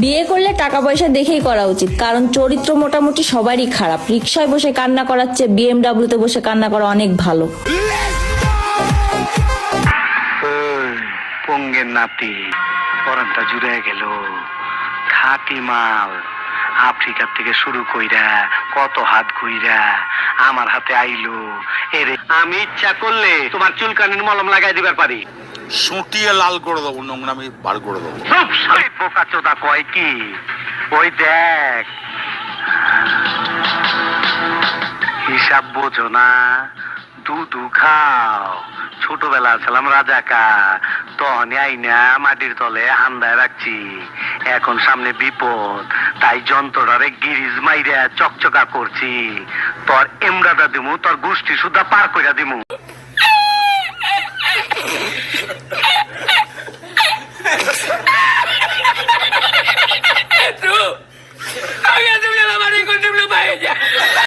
বিয়ে করলে টাকা পয়সা দেখেই করা উচিত, কারণ চরিত্র মোটামুটি সবারই খারাপ। রিক্সায় বসে কান্না করার চেয়ে বিএমডাব্লিউতে বসে কান্না করা অনেক ভালো। নাতি পরানটা জুড়ে গেল। খাটি মাল, আফ্রিকার থেকে শুরু কইরা, কত হাত ঘুইরা আমার হাতে আইলো। এরে, আমি ইচ্ছা করলে তোমার চুলকানির মলম লাগাই দিবার পারি। সুটিয়ে লাল করে দেবো নোংরামি বার করে দেবো। চোদা কয় কি? ওই দেখ। হিসাব বোঝো না, দুধু খাও। ছোটবেলা ছিলাম রাজাকা তখন আইনা মাটির তলে আন্দায় রাখছি। এখন সামনে বিপদ, তাই যন্ত্রটারে গিরিজ মাইরা চকচকা করছি। তোর এমরাদা দিমু, তোর গোষ্ঠী সুদ্ধা পার কইরা দিমু। Belum, 一件